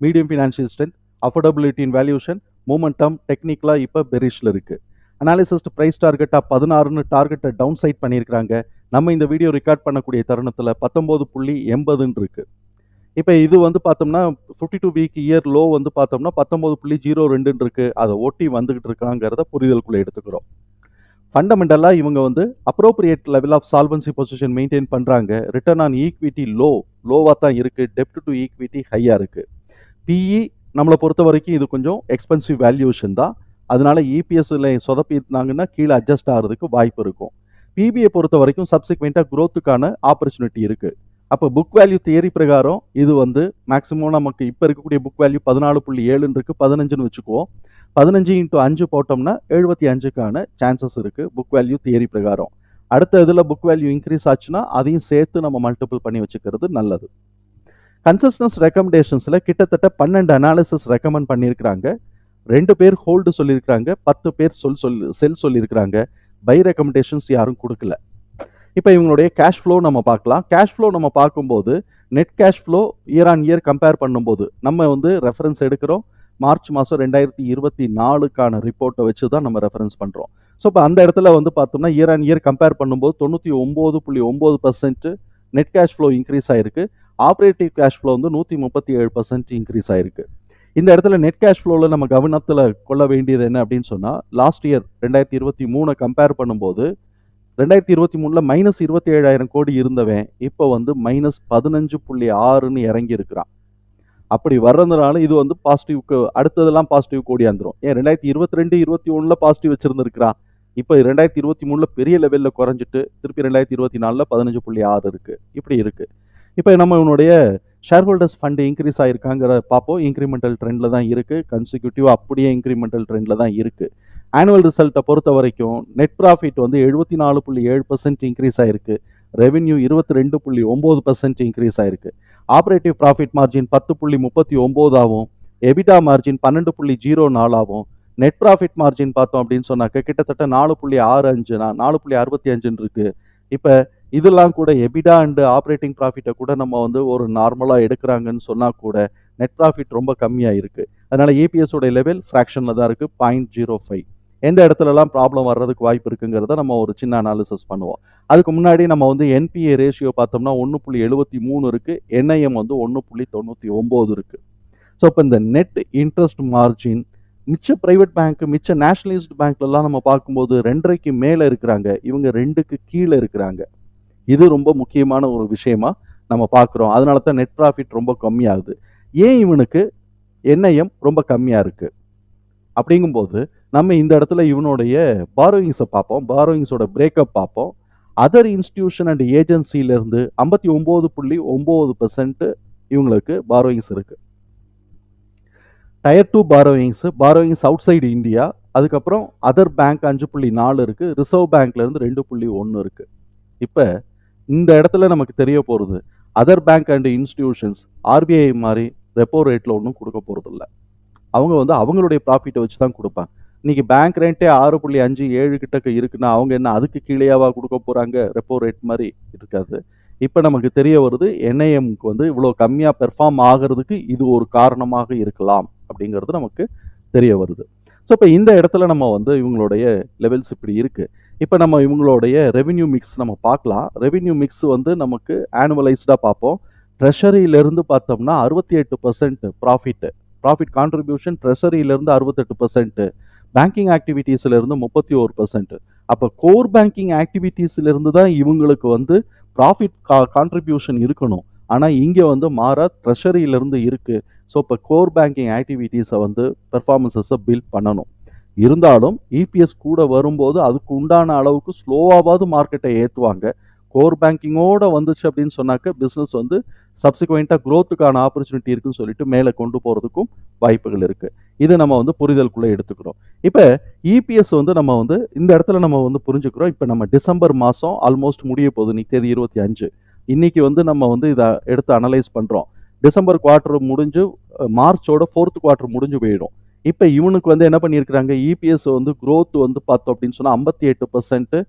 Medium financial strength affordability in valuation momentum டெக்னிக்கலாக இப்போ பெரிஷில் இருக்குது அனாலிசிஸ்ட் ப்ரைஸ் டார்கெட்டாக பதினாறுன்னு டார்கெட்டை டவுன் சைட் பண்ணியிருக்கிறாங்க. நம்ம இந்த வீடியோ ரெக்கார்ட் பண்ணக்கூடிய தருணத்தில் பத்தொம்போது புள்ளி எண்பதுன்னு இருக்குது இப்போ இது வந்து பார்த்தோம்னா fifty two week year low வந்து பார்த்தோம்னா பத்தொம்போது புள்ளி ஜீரோ ரெண்டுன்னு இருக்குது அதை ஒட்டி வந்துக்கிட்டு இருக்காங்கிறத புரிதலுக்குள்ளே எடுத்துக்கிறோம். ஃபண்டமெண்டலாக இவங்க வந்து appropriate level of solvency position maintain பண்ணுறாங்க ரிட்டர்ன் ஆன் ஈக்விட்டி லோ லோவாக தான் இருக்குது டெப்ட் டு ஈக்விட்டி ஹையாக இருக்குது பிஇ நம்மளை பொறுத்த வரைக்கும் இது கொஞ்சம் எக்ஸ்பென்சிவ் வேல்யூஷன் தான். அதனால இபிஎஸ்ல சொதப்பினாங்கன்னா கீழே அட்ஜஸ்ட் ஆகிறதுக்கு வாய்ப்பு இருக்கும். பிபிஐ பொறுத்த வரைக்கும் சப்சிக்வெண்ட்டாக க்ரோத்துக்கான ஆப்பர்ச்சுனிட்டி இருக்குது அப்போ புக் வேல்யூ தியரி பிரகாரம் இது வந்து மேக்ஸிமம் நமக்கு இப்போ இருக்கக்கூடிய புக் வேல்யூ பதினாலு புள்ளி ஏழுன்னு இருக்குது பதினஞ்சுன்னு வச்சுக்குவோம். பதினஞ்சு இன்ட்டு அஞ்சு போட்டோம்னா எழுபத்தி அஞ்சுக்கான சான்சஸ் இருக்குது புக் வேல்யூ தியரி பிரகாரம். அடுத்த இதில் புக் வேல்யூ இன்க்ரீஸ் ஆச்சுன்னா அதையும் சேர்த்து நம்ம மல்டிபிள் பண்ணி வச்சுக்கிறது நல்லது. கன்சிஸ்டன்ஸ் ரெக்கமெண்டேஷன்ஸில் கிட்டத்தட்ட பன்னெண்டு அனாலிசிஸ் ரெக்கமெண்ட் பண்ணியிருக்கிறாங்க. ரெண்டு பேர் ஹோல்டு சொல்லியிருக்கிறாங்க. பத்து பேர் சொல் சொல் செல் சொல்லியிருக்கிறாங்க. பை ரெக்கமெண்டேஷன்ஸ் யாரும் கொடுக்கல. இப்போ இவங்களுடைய கேஷ் ஃப்ளோ நம்ம பார்க்கலாம். கேஷ் ஃப்ளோ நம்ம பார்க்கும்போது net cash flow year on year compare பண்ணும்போது நம்ம வந்து ரெஃபரன்ஸ் எடுக்கிறோம். மார்ச் மாதம் ரெண்டாயிரத்தி இருபத்தி நாலுக்கான ரிப்போர்ட்டை வச்சு தான் நம்ம ரெஃபரன்ஸ் பண்ணுறோம் ஸோ இப்போ அந்த இடத்துல வந்து பார்த்தோம்னா இயர் ஆன் இயர் கம்பேர் பண்ணும்போது தொண்ணூற்றி ஒம்பது புள்ளி ஒம்பது percent net cash flow increase ஆயிருக்கு. ஆப்ரேட்டிவ் கேஷ் ஃப்ளோ வந்து நூற்றி முப்பத்தி ஏழு பர்சன்ட் இன்க்ரீஸ் ஆயிருக்கு. இந்த இடத்துல நெட் கேஷ் ஃப்ளோவில் நம்ம கவனத்தில் கொள்ள வேண்டியது என்ன அப்படின்னு சொன்னால் லாஸ்ட் இயர் ரெண்டாயிரத்தி இருபத்தி மூணை கம்பேர் பண்ணும்போது ரெண்டாயிரத்தி இருபத்தி மூணில் மைனஸ் இருபத்தி ஏழாயிரம் கோடி இருந்தவன் இப்போ வந்து மைனஸ் பதினஞ்சு புள்ளி ஆறுன்னு இறங்கி இருக்கிறான் அப்படி வர்றதுனால இது வந்து பாசிட்டிவ்க்கு அடுத்ததெல்லாம் பாசிட்டிவ் கோடியாந்துரும் ஏன் ரெண்டாயிரத்தி இருபத்தி ரெண்டு இருபத்தி ஒன்றில் பாசிட்டிவ் வச்சுருந்துருக்கிறான். இப்போ ரெண்டாயிரத்தி இருபத்தி மூணில் பெரிய லெவலில் குறைஞ்சிட்டு திருப்பி ரெண்டாயிரத்தி இருபத்தி நாலில் பதினஞ்சு புள்ளி ஆறு இருக்குது இப்படி இருக்குது இப்போ நம்ம உன்னுடைய ஷேர் ஹோல்டர்ஸ் ஃபண்டு இன்க்ரீஸ் ஆகிருக்காங்கிற பார்ப்போம் இன்க்ரிமெண்டல் ட்ரெண்டில் தான் இருக்குது கன்சிக்யூட்டிவ் அப்படியே இன்க்ரிமெண்டல் ட்ரெண்டில் தான் இருக்குது ஆனுவல் ரிசல்ட்டை பொறுத்த வரைக்கும் நெட் ப்ராஃபிட் வந்து எழுபத்தி நாலு புள்ளி ஏழு பர்சன்ட் இன்க்ரீஸ் ஆகிருக்கு ரெவென்யூ இருபத்தி ரெண்டு புள்ளி ஒம்பது பர்சன்ட் இன்க்ரீஸ் ஆயிருக்கு. ஆப்ரேட்டிவ் ப்ராஃபிட் மார்ஜின் பத்து புள்ளி முப்பத்தி ஒம்போதாகவும் எபிடா மார்ஜின் பன்னெண்டு புள்ளி ஜீரோ நாலாகவும் நெட் ப்ராஃபிட் மார்ஜின் பார்த்தோம் அப்படின்னு சொன்னாக்க கிட்டத்தட்ட நாலு புள்ளி ஆறு அஞ்சுனா நாலு புள்ளி அறுபத்தி அஞ்சுன்னு இருக்குது இப்போ இதெல்லாம் கூட எபிடா அண்டு ஆப்ரேட்டிங் ப்ராஃபிட்டை கூட நம்ம வந்து ஒரு நார்மலாக எடுக்கிறாங்கன்னு சொன்னால் கூட நெட் ப்ராஃபிட் ரொம்ப கம்மியாக இருக்குது அதனால் ஏபிஎஸோட லெவல் ஃப்ராக்ஷனில் தான் இருக்குது பாயிண்ட் ஜீரோ ஃபைவ் எந்த இடத்துலலாம் ப்ராப்ளம் வர்றதுக்கு வாய்ப்பு இருக்குங்கிறத நம்ம ஒரு சின்ன அனாலிசிஸ் பண்ணுவோம். அதுக்கு முன்னாடி நம்ம வந்து என்பிஏ ரேஷியோ பார்த்தோம்னா ஒன்று புள்ளி எழுபத்தி மூணு இருக்குது என்ஐஎம் வந்து ஒன்று புள்ளி தொண்ணூற்றி ஒம்பது இருக்குது ஸோ இப்போ இந்த நெட் இன்ட்ரெஸ்ட் மார்ஜின் மிச்ச ப்ரைவேட் பேங்க் மிச்ச நேஷனலைஸ்ட் பேங்க்லலாம் நம்ம பார்க்கும்போது ரெண்டரைக்கு மேலே இருக்கிறாங்க. இவங்க ரெண்டுக்கு கீழே இருக்கிறாங்க. இது ரொம்ப முக்கியமான ஒரு விஷயமா நம்ம பார்க்குறோம். அதனால தான் நெட் ப்ராஃபிட் ரொம்ப கம்மியாகுது. ஏன் இவனுக்கு என்ஐஎம் ரொம்ப கம்மியாக இருக்குது அப்படிங்கும்போது நம்ம இந்த இடத்துல இவனுடைய பாரோயிங்ஸை பார்ப்போம். பாரோயிங்ஸோட பிரேக்கப் பார்ப்போம். அதர் இன்ஸ்டிடியூஷன் அண்ட் ஏஜென்சியிலேருந்து ஐம்பத்தி ஒம்பது புள்ளி ஒம்பது பர்சன்ட்டு இவங்களுக்கு பாரோயிங்ஸ் இருக்குது tier two borrowings borrowings outside India அதுக்கப்புறம் அதர் பேங்க் அஞ்சு புள்ளி நாலு இருக்குது ரிசர்வ் பேங்க்லேருந்து ரெண்டு புள்ளி ஒன்று இருக்குது இப்போ இந்த இடத்துல நமக்கு தெரிய போகிறது other bank and institutions RBI மாதிரி ரெப்போ ரேட்டில் ஒன்றும் கொடுக்க போகிறதில்ல அவங்க வந்து அவங்களுடைய ப்ராஃபிட்டை வச்சு தான் கொடுப்பாங்க. இன்றைக்கி பேங்க் ரேட்டே ஆறு புள்ளி அஞ்சு ஏழு கிட்டக்க இருக்குன்னா அவங்க என்ன அதுக்கு கீழேயாவா கொடுக்க போகிறாங்க ரெப்போ ரேட் மாதிரி இருக்காது. இப்போ நமக்கு தெரிய வருது என்ஐஎம்க்கு வந்து இவ்வளோ கம்மியாக பெர்ஃபார்ம் ஆகிறதுக்கு இது ஒரு காரணமாக இருக்கலாம் அப்படிங்கிறது நமக்கு தெரிய வருது. ஸோ இப்போ இந்த இடத்துல நம்ம வந்து இவங்களுடைய லெவல்ஸ் இப்படி இருக்குது இப்போ நம்ம இவங்களுடைய ரெவென்யூ மிக்ஸ் நம்ம பார்க்கலாம். ரெவென்யூ மிக்ஸ் வந்து நமக்கு ஆனுவலைஸ்டாக பார்ப்போம். ட்ரெஷரியிலேருந்து பார்த்தோம்னா அறுபத்தி எட்டு பர்சன்ட் ப்ராஃபிட்டு ப்ராஃபிட் கான்ட்ரிபியூஷன் ட்ரெஷரியிலேருந்து அறுபத்தெட்டு பர்சன்ட்டு பேங்கிங் ஆக்டிவிட்டீஸ்லேருந்து முப்பத்தி ஒரு பர்சன்ட் அப்போ கோர் பேங்கிங் ஆக்டிவிட்டீஸ்லேருந்து தான் இவங்களுக்கு வந்து ப்ராஃபிட் கா கான்ட்ரிபியூஷன் இருக்கணும். ஆனால் இங்கே வந்து மாற ட்ரெஷரியிலேருந்து இருக்குது ஸோ இப்போ கோர் பேங்கிங் ஆக்டிவிட்டீஸை வந்து பெர்ஃபார்மன்ஸஸை பில்ட் பண்ணணும். இருந்தாலும் இபிஎஸ் கூட வரும்போது அதுக்கு உண்டான அளவுக்கு ஸ்லோவாவது மார்க்கெட்டை ஏற்றுவாங்க கோர் பேங்கிங்கோடு வந்துச்சு அப்படின்னு சொன்னாக்க பிஸ்னஸ் வந்து சப்சிக்வெண்ட்டாக க்ரோத்துக்கான ஆப்பர்ச்சுனிட்டி இருக்குன்னு சொல்லிட்டு மேலே கொண்டு போகிறதுக்கும் வாய்ப்புகள் இருக்குது இது நம்ம வந்து புரிதலுக்குள்ளே எடுத்துக்கிறோம். இப்போ இபிஎஸ் வந்து நம்ம வந்து இந்த இடத்துல நம்ம வந்து புரிஞ்சுக்கிறோம். இப்போ நம்ம டிசம்பர் மாதம் ஆல்மோஸ்ட் முடிய போகுது. இன்னைக்கு தேதி இருபத்தி அஞ்சு. இன்றைக்கி வந்து நம்ம வந்து இதை எடுத்து அனலைஸ் பண்ணுறோம் டிசம்பர் குவார்ட்டர் முடிஞ்சு மார்ச்சோட ஃபோர்த் குவார்ட்டர் முடிஞ்சு போயிடும். இப்போ இவனுக்கு வந்து என்ன பண்ணியிருக்கிறாங்க? இபிஎஸ் வந்து க்ரோத் வந்து பார்த்தோம் அப்படின்னு சொன்னால் ஐம்பத்தி எட்டு பர்சன்ட்டு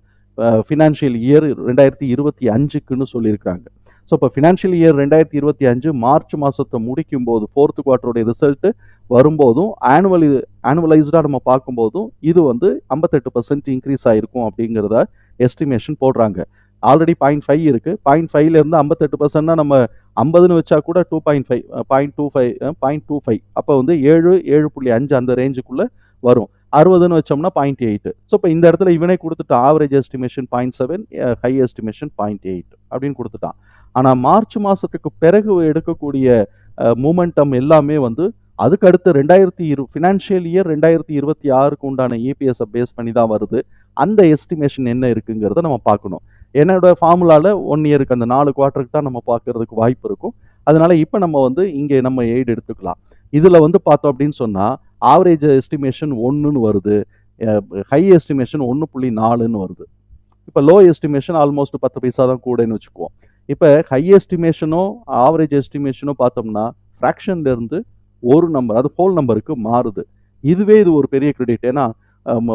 ஃபினான்ஷியல் இயர் ரெண்டாயிரத்தி இருபத்தி அஞ்சுக்குன்னு சொல்லியிருக்காங்க ஸோ இப்போ ஃபினான்ஷியல் இயர் ரெண்டாயிரத்தி இருபத்தி அஞ்சு மார்ச் மாதத்தை முடிக்கும் போது ஃபோர்த்து குவார்ட்டருடைய ரிசல்ட்டு வரும்போதும் ஆனுவல் ஆனுவலைஸ்டாக நம்ம பார்க்கும்போதும் இது வந்து ஐம்பத்தெட்டு பர்சன்ட் இன்க்ரீஸ் ஆகிருக்கும் அப்படிங்கிறத எஸ்டிமேஷன் போடுறாங்க. ஆல்ரெடி பாயிண்ட் ஃபைவ் இருக்குது பாயிண்ட் ஃபைவ்லேருந்து ஐம்பத்தெட்டு பர்சன்ட்னா நம்ம ஐம்பதுன்னு வச்சா கூட two point five point two five point two five அப்போ வந்து ஏழு ஏழு புள்ளி அஞ்சு அந்த ரேஞ்சுக்குள்ளே வரும். அறுபதுன்னு வச்சோம்னா பாயிண்ட் எயிட் ஸோ இப்போ இந்த இடத்துல இவனே கொடுத்துட்டான். Average estimation point seven high estimation point eight அப்படின்னு கொடுத்துட்டான். ஆனால் மார்ச் மாதத்துக்கு பிறகு எடுக்கக்கூடிய மூமெண்டம் எல்லாமே வந்து அதுக்கு அடுத்து ரெண்டாயிரத்தி இரு ஃபினான்ஷியல் இயர் ரெண்டாயிரத்தி இருபத்தி ஆறுக்கு உண்டான இபிஎஸை பேஸ் பண்ணி தான் வருது. அந்த எஸ்டிமேஷன் என்ன இருக்குங்கிறத நம்ம பார்க்கணும். என்னோட ஃபார்முலாவில் ஒன் இயருக்கு அந்த நாலு குவார்ட்டருக்கு தான் நம்ம பார்க்கறதுக்கு வாய்ப்பு இருக்கும். அதனால இப்போ நம்ம வந்து இங்கே நம்ம எய்டு எடுத்துக்கலாம். இதில் வந்து பார்த்தோம் அப்படின்னு சொன்னால் ஆவரேஜ் எஸ்டிமேஷன் ஒன்றுன்னு வருது. ஹை எஸ்டிமேஷன் ஒன்று புள்ளி நாலுன்னு வருது. இப்போ லோ எஸ்டிமேஷன் ஆல்மோஸ்ட் பத்து பைசா தான் கூடன்னு வச்சுக்குவோம். இப்போ ஹை எஸ்டிமேஷனோ ஆவரேஜ் எஸ்டிமேஷனோ பார்த்தோம்னா ஃப்ராக்ஷன்லேருந்து ஒரு நம்பர் அது ஹோல் நம்பருக்கு மாறுது. இதுவே இது ஒரு பெரிய கிரெடிட் ஏன்னா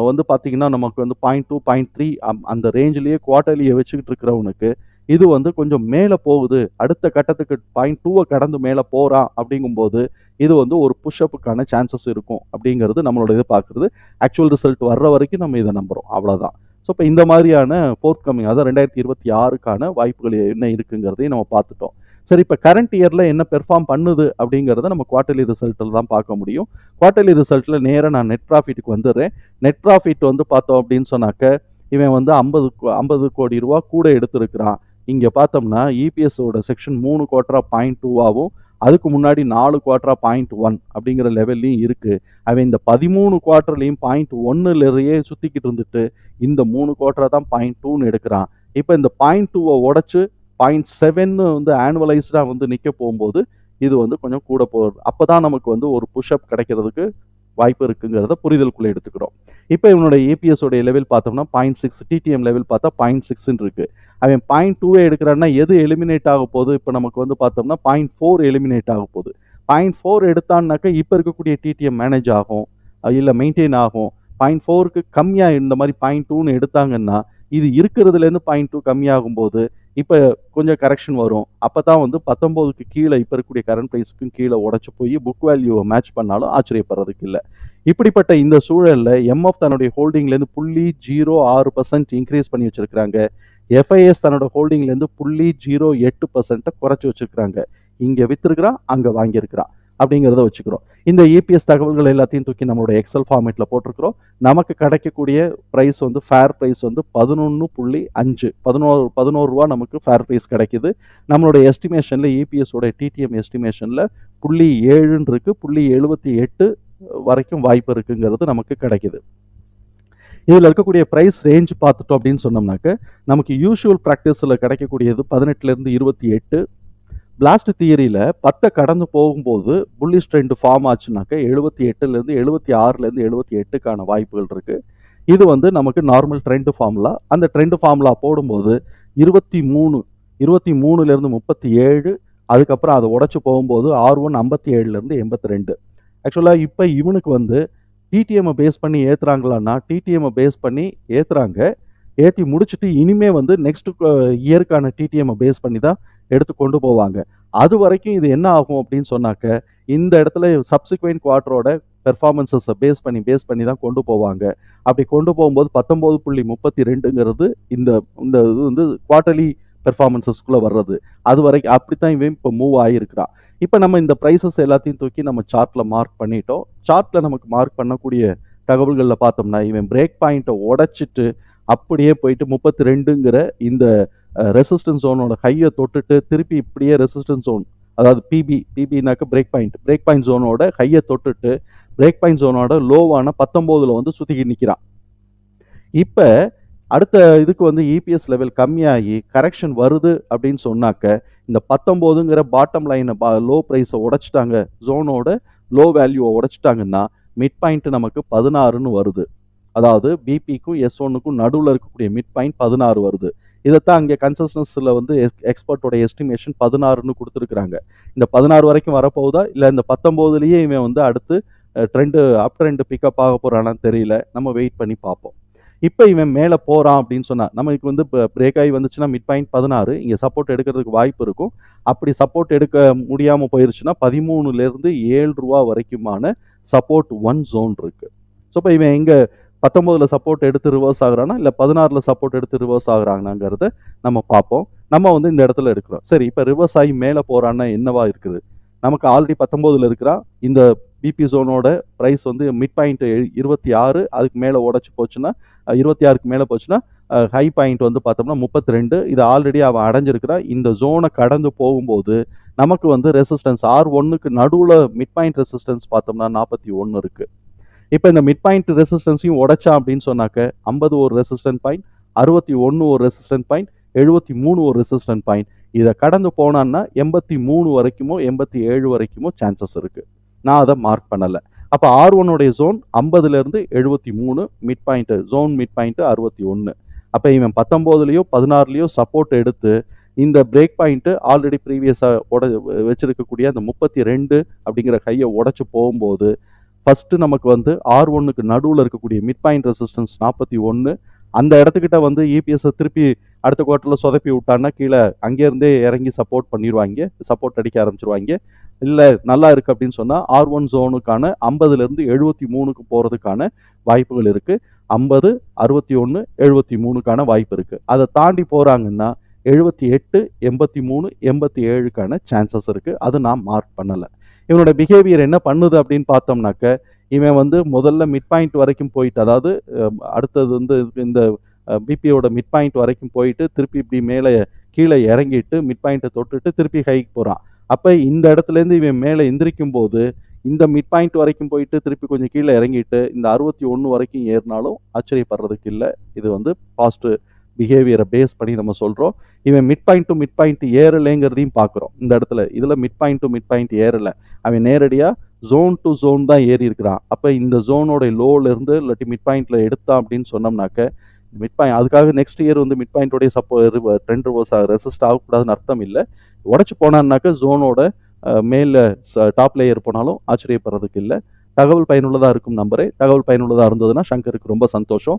வந்து பார்த்தீங்கன்னா நமக்கு வந்து பாயிண்ட் டூ பாயிண்ட் த்ரீ அந்த ரேஞ்சிலேயே குவார்ட்டர்லியை வச்சுக்கிட்டு இருக்கிறவனுக்கு இது வந்து கொஞ்சம் மேலே போகுது. அடுத்த கட்டத்துக்கு பாயிண்ட் டூவை கடந்து மேலே போகிறான் அப்படிங்கும்போது இது வந்து ஒரு புஷ்அப்புக்கான சான்சஸ் இருக்கும் அப்படிங்கிறது நம்மளோட இது பார்க்குறது ஆக்சுவல் ரிசல்ட் வர்ற வரைக்கும் நம்ம இதை நம்புகிறோம் அவ்வளோதான் ஸோ இப்போ இந்த மாதிரியான ஃபோர்த் கம்மிங் அதாவது ரெண்டாயிரத்தி இருபத்தி ஆறுக்கான வாய்ப்புகள் என்ன இருக்குங்கிறதையும் நம்ம பார்த்துட்டோம். சரி இப்போ கரண்ட் இயரில் என்ன பெர்ஃபார்ம் பண்ணுது அப்படிங்கிறத நம்ம குவார்ட்டர்லி ரிசல்ட்டில் தான் பார்க்க முடியும். குவார்ட்டர்லி ரிசல்ட்டில் நேராக நான் நெட் ப்ராஃபிட்டுக்கு வந்துடுறேன். நெட் ப்ராஃபிட் வந்து பார்த்தோம் அப்படின்னு சொன்னாக்க இவன் வந்து ஐம்பது ஐம்பது கோடி ரூபா கூட எடுத்திருக்கிறான். இங்கே பார்த்தோம்னா இபிஎஸோட செக்ஷன் மூணு குவார்ட்டரா பாயிண்ட் டூவாகவும் அதுக்கு முன்னாடி நாலு குவார்ட்டரா பாயிண்ட் ஒன் அப்படிங்கிற லெவல்லையும் இருக்குது அவன் இந்த பதிமூணு குவார்ட்டர்லையும் பாயிண்ட் ஒன்னுலயே சுற்றிக்கிட்டு இருந்துட்டு இந்த மூணு குவார்ட்டரை தான் பாயிண்ட் டூன்னு எடுக்கிறான். இப்போ இந்த பாயிண்ட் டூவை உடச்சு பாயிண்ட் செவன்னு வந்து ஆனுவலைஸ்டாக வந்து நிற்க போகும்போது இது வந்து கொஞ்சம் கூட போகிறது அப்போ தான் நமக்கு வந்து ஒரு புஷ்அப் கிடைக்கிறதுக்கு வாய்ப்பு இருக்குங்கிறத புரிதலுக்குள்ளே எடுத்துக்கிறோம். இப்போ இவனோட ஏபிஎஸ் உடைய லெவல் பார்த்தோம்னா பாயிண்ட் சிக்ஸ் டிடிஎம் லெவல் பார்த்தா பாயிண்ட் சிக்ஸ்ன்னு இருக்குது அவன் பாயிண்ட் டூவே எடுக்கிறான்னா எது எலிமினேட் ஆக போகுது? இப்போ நமக்கு வந்து பார்த்தோம்னா பாயிண்ட் ஃபோர் எலிமினேட் ஆக போகுது. பாயிண்ட் ஃபோர் எடுத்தான்னாக்கா இப்போ இருக்கக்கூடிய டிடிஎம் மேனேஜ் ஆகும். இல்லை மெயின்டைன் ஆகும். பாயிண்ட் ஃபோருக்கு கம்மியாக இந்த மாதிரி பாயிண்ட் டூன்னு எடுத்தாங்கன்னா இது இருக்கிறதுலேருந்து பாயிண்ட் டூ கம்மியாகும் போது இப்போ கொஞ்சம் கரெக்ஷன் வரும். அப்போ தான் வந்து பத்தொம்போதுக்கு கீழே இப்போ இருக்கக்கூடிய கரண்ட் ப்ரைஸுக்கும் கீழே உடச்சி போய் புக் வேல்யூவை மேட்ச் பண்ணாலும் ஆச்சரியப்படுறதுக்கு இல்லை. இப்படிப்பட்ட இந்த சூழலில் எம்எஃப் தன்னுடைய ஹோல்டிங்லேருந்து புள்ளி ஜீரோ ஆறு பர்சன்ட் இன்க்ரீஸ் பண்ணி வச்சுருக்கிறாங்க. எஃப்ஐஎஸ் தன்னோட ஹோல்டிங்லேருந்து புள்ளி ஜீரோ எட்டு பர்சன்ட்டை குறைச்சி வச்சிருக்கிறாங்க. இங்கே விற்றுருக்கிறான் அங்கே வாங்கியிருக்கிறான். அப்படிங்கிறத வச்சுக்கிறோம். இந்த இபிஎஸ் தகவல்கள் எல்லாத்தையும் தூக்கி நம்மளோட எக்ஸல் ஃபார்மேட்டில் போட்டிருக்கிறோம். நமக்கு கிடைக்கக்கூடிய ப்ரைஸ் வந்து ஃபேர் ப்ரைஸ் வந்து பதினொன்று புள்ளி அஞ்சு பதினோரு பதினோரு ரூபா நமக்கு ஃபேர் ப்ரைஸ் கிடைக்குது. நம்மளோட எஸ்டிமேஷனில் இபிஎஸோட டிடிஎம் எஸ்டிமேஷனில் புள்ளி ஏழுன்னு இருக்கு. புள்ளி எழுபத்தி எட்டு வரைக்கும் வாய்ப்பு இருக்குங்கிறது நமக்கு கிடைக்குது. இதில் இருக்கக்கூடிய ப்ரைஸ் ரேஞ்ச் பார்த்துட்டோம் அப்படின்னு சொன்னோம்னாக்க நமக்கு யூஷுவல் ப்ராக்டிஸில் கிடைக்கக்கூடியது பதினெட்டுலேருந்து இருபத்தி எட்டு பிளாஸ்ட் தியரியில் பத்தை கடந்து போகும்போது புல்லிஷ் ட்ரெண்ட் ஃபார்ம் ஆச்சுனாக்க எழுபத்தி எட்டுலேருந்து எழுபத்தி ஆறுலேருந்து எழுபத்தி எட்டுக்கான வாய்ப்புகள் இருக்குது இது வந்து நமக்கு நார்மல் ட்ரெண்ட் ஃபார்முலா அந்த ட்ரெண்ட் ஃபார்முலா போடும்போது இருபத்தி மூணு இருபத்தி மூணுலேருந்து முப்பத்தி ஏழு அதுக்கப்புறம் அதை உடச்சி போகும்போது ஆர் ஒன் ஐம்பத்தி ஏழுலேருந்து எண்பத்தி ரெண்டு. ஆக்சுவலாக இப்போ இவனுக்கு வந்து டிடிஎம்மை பேஸ் பண்ணி ஏற்றுறாங்களான்னா டிடிஎம்மை பேஸ் பண்ணி ஏற்றுறாங்க ஏற்றி முடிச்சுட்டு இனிமே வந்து நெக்ஸ்ட் இயருக்கான uh, டிடிஎம்மை பேஸ் பண்ணி தான் எடுத்து கொண்டு போவாங்க. அது வரைக்கும் இது என்ன ஆகும் அப்படின்னு சொன்னாக்க இந்த இடத்துல சப்சிக்வெண்ட் குவார்டரோட பெர்ஃபார்மன்ஸஸை பேஸ் பண்ணி பேஸ் பண்ணி தான் கொண்டு போவாங்க. அப்படி கொண்டு போகும்போது பத்தொம்போது புள்ளி முப்பத்தி ரெண்டுங்கிறது இந்த இந்த இது வந்து குவார்டர்லி பெர்ஃபார்மன்ஸஸ்க்குள்ளே வர்றது. அது வரைக்கும் அப்படி தான் இவன் இப்போ மூவ் ஆகியிருக்கிறான். இப்போ நம்ம இந்த ப்ரைஸஸ் எல்லாத்தையும் தூக்கி நம்ம சார்ட்டில் மார்க் பண்ணிட்டோம். சார்ட்டில் நமக்கு மார்க் பண்ணக்கூடிய தகவல்களில் பார்த்தோம்னா இவன் பிரேக் பாயிண்ட்டை உடைச்சிட்டு அப்படியே போயிட்டு முப்பத்தி ரெண்டுங்கிற இந்த ரெசிஸ்டன்ஸ் ஜோனோட ஹையை தொட்டுட்டு திருப்பி இப்படியே ரெசிஸ்டன்ஸ் ஜோன் அதாவது பிபி பிபினாக்க பிரேக் பாயிண்ட் பிரேக் பாயிண்ட் ஜோனோட ஹையை தொட்டுட்டு பிரேக் பாயிண்ட் ஜோனோட லோவான பத்தொம்போதில் வந்து சுற்றிக்கிட்டு நிற்கிறான் இப்போ அடுத்த இதுக்கு வந்து இபிஎஸ் லெவல் கம்மியாகி கரெக்ஷன் வருது அப்படின்னு சொன்னாக்க இந்த பத்தொம்போதுங்கிற பாட்டம் லைனை பா லோ ப்ரைஸை உடைச்சிட்டாங்க. ஜோனோட லோ வேல்யூவை உடைச்சிட்டாங்கன்னா மிட் பாயிண்ட் நமக்கு பதினாறுன்னு வருது. அதாவது பிபிக்கும் எஸ் ஒன்னுக்கும் நடுவில் இருக்கக்கூடிய மிட் பாயிண்ட் பதினாறு வருது. இதைத்தான் அங்கே கன்சஸ்னஸில் வந்து எக்ஸ்பர்ட்டோட எஸ்டிமேஷன் பதினாறுன்னு கொடுத்துருக்குறாங்க. இந்த பதினாறு வரைக்கும் வரப்போகுதா? இல்லை இந்த பத்தொம்போதுலேயே இவன் வந்து அடுத்து ட்ரெண்டு அப் ட்ரெண்டு பிக்கப் ஆக போகிறானான்னு தெரியல. நம்ம வெயிட் பண்ணி பார்ப்போம். இப்போ இவன் மேலே போகிறான் அப்படின்னு சொன்னால் நமக்கு வந்து இப்போ பிரேக் ஆகி வந்துச்சுன்னா மிட் பாயிண்ட் பதினாறு இங்கே சப்போர்ட் எடுக்கிறதுக்கு வாய்ப்பு இருக்கும். அப்படி சப்போர்ட் எடுக்க முடியாமல் போயிருச்சுன்னா பதிமூணுலேருந்து ஏழு ரூபா வரைக்குமான சப்போர்ட் ஒன் ஜோன் இருக்குது ஸோ இப்போ இவன் எங்கே பத்தொம்போதில் சப்போர்ட் எடுத்து ரிவர்ஸ் ஆகுறானா? இல்லை பதினாறில் சப்போர்ட் எடுத்து ரிவர்ஸ் ஆகுறாங்கிறத நம்ம பார்ப்போம். நம்ம வந்து இந்த இடத்துல எடுக்கிறோம். சரி இப்போ ரிவர்ஸ் ஆகி மேலே போகிறான்னா என்னவா இருக்குது? நமக்கு ஆல்ரெடி பத்தொம்போதில் இருக்கிறா. இந்த பிபி ஜோனோட ப்ரைஸ் வந்து மிட் பாயிண்ட் இருபத்தி ஆறு அதுக்கு மேலே உடச்சி போச்சுன்னா இருபத்தி ஆறுக்கு மேலே போச்சுன்னா ஹை பாயிண்ட் வந்து பார்த்தோம்னா முப்பத்தி ரெண்டு இது ஆல்ரெடி அவன் அடைஞ்சிருக்கிறான் இந்த ஜோனை கடந்து போகும்போது நமக்கு வந்து ரெசிஸ்டன்ஸ் ஆர் ஒன்றுக்கு நடுவில் மிட் பாயிண்ட் ரெசிஸ்டன்ஸ் பார்த்தோம்னா நாற்பத்தி ஒன்று இருக்குது இப்போ இந்த மிட் பாயிண்ட் ரெசிஸ்டன்ஸையும் உடைச்சா அப்படின்னு சொன்னாக்க ஐம்பது ஒரு ரெசிஸ்டன்ட் பாயிண்ட் அறுபத்தி ஒன்று ஒரு ரெசிஸ்டன்ட் பாயிண்ட் எழுபத்தி மூணு ஒரு ரெசிஸ்டன்ட் பாயிண்ட் இதை கடந்து போனான்னா எண்பத்தி மூணு வரைக்குமோ எண்பத்தி ஏழு வரைக்குமோ சான்சஸ் இருக்குது நான் அதை மார்க் பண்ணலை. அப்போ ஆர் ஒன்னுடைய ஜோன் ஐம்பதுலேருந்து எழுபத்தி மூணு mid point zone mid point அறுபத்தி ஒன்று அப்போ இவன் பத்தொம்போதுலேயோ பதினாறுலேயோ சப்போர்ட் எடுத்து இந்த பிரேக் பாயிண்ட்டு ஆல்ரெடி ப்ரீவியஸாக உட வச்சிருக்கக்கூடிய அந்த முப்பத்தி ரெண்டு அப்படிங்கிற கையை உடச்சி போகும்போது ஃபஸ்ட்டு நமக்கு வந்து ஆர் ஒன்னுக்கு நடுவில் இருக்கக்கூடிய மிட் பாயிண்ட் ரெசிஸ்டன்ஸ் நாற்பத்தி ஒன்று அந்த இடத்துக்கிட்ட வந்து இபிஎஸ்ஸை திருப்பி அடுத்த குவார்ட்டரில் சொதப்பி விட்டான்னா கீழே அங்கேருந்தே இறங்கி சப்போர்ட் பண்ணிடுவாங்க சப்போர்ட் அடிக்க ஆரம்பிச்சிருவாங்க. இல்லை நல்லா இருக்குது அப்படின்னு சொன்னால் ஆர் ஒன் ஜோனுக்கான ஐம்பதுலேருந்து எழுபத்தி மூணுக்கு போகிறதுக்கான வாய்ப்புகள் இருக்குது ஐம்பது அறுபத்தி ஒன்று எழுபத்தி மூணுக்கான வாய்ப்பு இருக்குது அதை தாண்டி போகிறாங்கன்னா எழுபத்தி எட்டு எண்பத்தி மூணு எண்பத்தி ஏழுக்கான சான்சஸ் இருக்குது அது நான் மார்க் பண்ணலை. இவனோட பிஹேவியர் என்ன பண்ணுது அப்படின்னு பார்த்தோம்னாக்க இவன் வந்து முதல்ல மிட் பாயிண்ட் வரைக்கும் போயிட்டு அதாவது அடுத்தது வந்து இந்த பிபியோட மிட் பாயிண்ட் வரைக்கும் போயிட்டு திருப்பி இப்படி மேலே கீழே இறங்கிட்டு மிட் பாயிண்ட்டை தொட்டுட்டு திருப்பி ஹைக்கு போகிறான் அப்போ இந்த இடத்துலேருந்து இவன் மேலே எந்திரிக்கும் போது இந்த மிட் பாயிண்ட் வரைக்கும் போயிட்டு திருப்பி கொஞ்சம் கீழே இறங்கிட்டு இந்த அறுபத்தி ஒன்று வரைக்கும் ஏறினாலும் ஆச்சரியப்படுறதுக்கு இல்லை. இது வந்து பாஸ்ட் பிஹேவியரை பேஸ் பண்ணி நம்ம சொல்கிறோம் இவன் mid point to mid point ஏறலைங்கிறதையும் பார்க்குறோம். இந்த இடத்துல இதில் mid point to mid point ஏறலை. அவன் நேரடியாக ஜோன் டு ஜோன் தான் ஏறி இருக்கிறான். அப்போ இந்த ஜோனோட லோலேருந்து இல்லாட்டி மிட் பாயிண்ட்ல எடுத்தான் அப்படின்னு சொன்னோம்னாக்க மிட் பாயிண்ட் அதுக்காக நெக்ஸ்ட் இயர் வந்து மிட் பாயிண்டோடைய சப்போ ட்ரெண்ட் ரிவர்ஸ் ரெசிஸ்ட் ஆகக்கூடாதுன்னு அர்த்தம் இல்லை. உடச்சி போனான்னாக்க ஜோனோட மேலே டாப் லேயர் போனாலும் ஆச்சரியப்படுறதுக்கு இல்லை. தகவல் பயனுள்ளதாக இருக்கும் நம்பரே. தகவல் பயனுள்ளதாக இருந்ததுன்னா சங்கருக்கு ரொம்ப சந்தோஷம்.